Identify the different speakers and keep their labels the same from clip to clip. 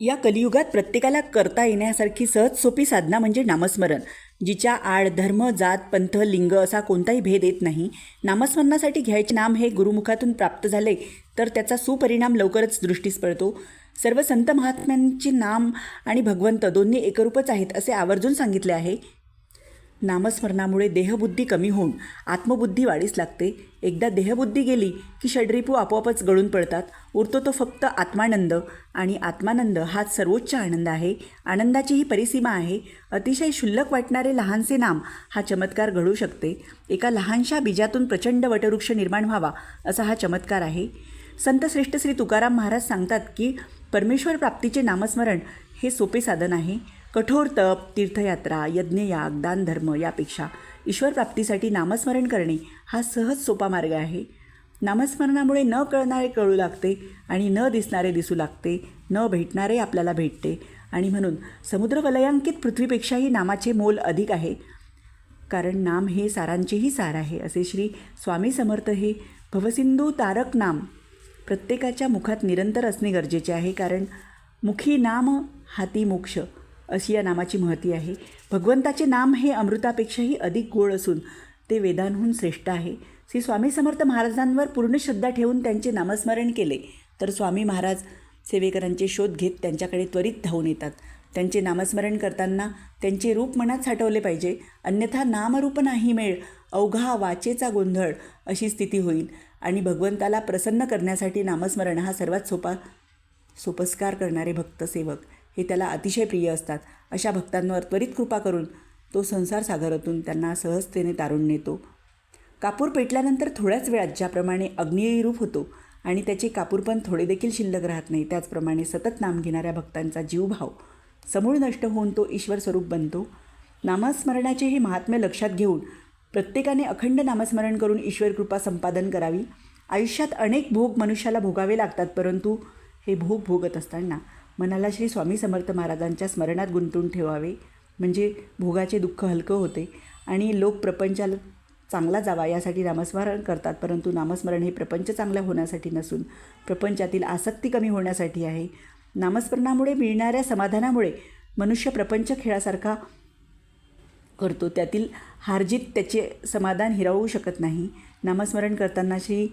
Speaker 1: या कलियुगात प्रत्येकाला करता येण्यासारखी सहज सोपी साधना म्हणजे नामस्मरण जिच्या आड धर्म जात पंथ लिंग असा कोणताही भेद येत नाही. नामस्मरणासाठी घ्यायचे नाम हे गुरुमुखातून प्राप्त झाले तर त्याचा सुपरिणाम लवकरच दृष्टीस पडतो. सर्व संत महात्म्यांचे नाम आणि भगवंत दोन्ही एकरूपच आहेत असे आवर्जून सांगितले आहे. नामस्मरणामुळे देहबुद्धी कमी होऊन आत्मबुद्धी वाढीस लागते. एकदा देहबुद्धी गेली की षड्रिपू आपोआपच गळून पडतात. उरतो तो फक्त आत्मानंद आणि आत्मानंद हाच सर्वोच्च आनंद आहे. आनंदाची ही परिसीमा आहे. अतिशय क्षुल्लक वाटणारे लहानसे नाम हा चमत्कार घडू शकते. एका लहानशा बीजातून प्रचंड वटवृक्ष निर्माण व्हावा असा हा चमत्कार आहे. संत श्रेष्ठ श्री तुकाराम महाराज सांगतात की परमेश्वर प्राप्तीचे नामस्मरण हे सोपे साधन आहे. कठोर तप तीर्थयात्रा यज्ञयाग दानधर्म यापेक्षा ईश्वर प्राप्तीसाठी नामस्मरण करणे हा सहज सोपा मार्ग आहे. नामस्मरणामुळे न कळणारे कळू लागते आणि न दिसणारे दिसू लागते न भेटणारे आपल्याला भेटते आणि म्हणून समुद्रवलयांकित पृथ्वीपेक्षाही नामाचे मोल अधिक आहे. कारण नाम हे सारांचेही सार आहे असे श्री स्वामी समर्थ हे भवसिंधू तारक नाम प्रत्येकाच्या मुखात निरंतर असणे गरजेचे आहे. कारण मुखी नाम हाती मोक्ष अशी या नामाची महती आहे. भगवंताचे नाम हे अमृतापेक्षाही अधिक गोड असून ते वेदांहून श्रेष्ठ आहे. श्री स्वामी समर्थ महाराजांवर पूर्ण श्रद्धा ठेवून त्यांचे नामस्मरण केले. तर स्वामी महाराज सेवेकरांचे शोध घेत त्यांच्याकडे त्वरित धावून येतात. त्यांचे नामस्मरण करताना त्यांचे रूप मनात साठवले पाहिजे. अन्यथा नामरूप नाही मेळ अवघा वाचेचा गोंधळ अशी स्थिती होईल. आणि भगवंताला प्रसन्न करण्यासाठी नामस्मरण हा सर्वात सोपा सोपस्कार करणारे भक्त सेवक. हे त्याला अतिशय प्रिय असतात. अशा भक्तांवर त्वरित कृपा करून तो संसार सागरातून त्यांना सहजतेने तारून नेतो. कापूर पेटल्यानंतर थोड्याच वेळात ज्याप्रमाणे अग्निरूप होतो आणि त्याचे कापूर पण थोडे देखील शिल्लक राहत नाही त्याचप्रमाणे सतत नाम घेणाऱ्या भक्तांचा जीवभाव समूळ नष्ट होऊन तो ईश्वर स्वरूप बनतो. नामस्मरणाचे हे महात्म्य लक्षात घेऊन प्रत्येकाने अखंड नामस्मरण करून ईश्वर कृपा संपादन करावी. आयुष्यात अनेक भोग मनुष्याला भोगावे लागतात परंतु हे भोग भोगत असताना मनाला श्री स्वामी समर्थ महाराजांच्या स्मरणात गुंतवून ठेवावे. म्हणजे भोगाचे दुःख हलकं होते आणि लोक प्रपंचाला चांगला जावा यासाठी नामस्मरण करतात. परंतु नामस्मरण हे प्रपंच चांगल्या होण्यासाठी नसून प्रपंचातील आसक्ती कमी होण्यासाठी आहे. नामस्मरणामुळे मिळणाऱ्या समाधानामुळे मनुष्य प्रपंच खेळासारखा करतो. त्यातील हारजीत त्याचे समाधान हिरावू शकत नाही. नामस्मरण करताना श्री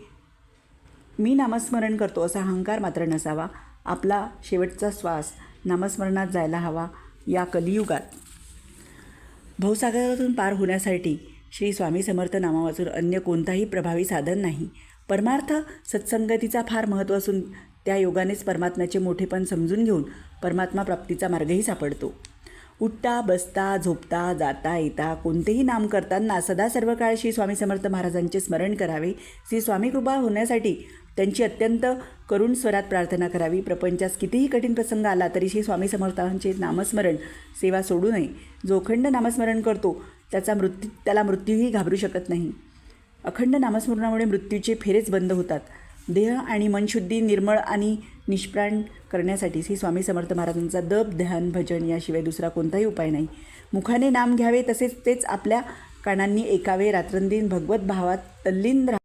Speaker 1: मी नामस्मरण करतो असा अहंकार मात्र नसावा. आपला शेवटचा श्वास नामस्मरणात जायला हवा या कलियुगात. भवसागरातून पार होण्यासाठी श्री स्वामी समर्थ नामावाचून अन्य कोणताही प्रभावी साधन नाही. परमार्थ सत्संगतीचा फार महत्त्व असून त्या योगानेच परमात्म्याचे मोठेपण समजून घेऊन परमात्मा प्राप्तीचा मार्गही सापडतो. उठता बसता झोपता जाता येता कोणतेही नाम करताना सदा सर्व काळ श्री स्वामी समर्थ महाराजांचे स्मरण करावे. श्री स्वामी कृपा होण्यासाठी त्यांची अत्यंत करुण स्वरात प्रार्थना करावी. प्रपंचास कितीही कठीण प्रसंग आला तरी श्री स्वामी समर्थांचे नामस्मरण सेवा सोडू नये. जो अखंड नामस्मरण करतो त्याचा मृत्यू त्याला मृत्यूही घाबरू शकत नाही. अखंड नामस्मरणामुळे मृत्यूचे फेरेच बंद होतात. देह आणि मनशुद्धी निर्मळ आणि निष्प्राण करण्यासाठी श्री स्वामी समर्थ महाराजांचा दप ध्यान भजन याशिवाय दुसरा कोणताही उपाय नाही. मुखाने नाम घ्यावे तसेच तेच आपल्या कानांनी एकावे रात्रंदिन भगवत भावात तल्लीन राहा.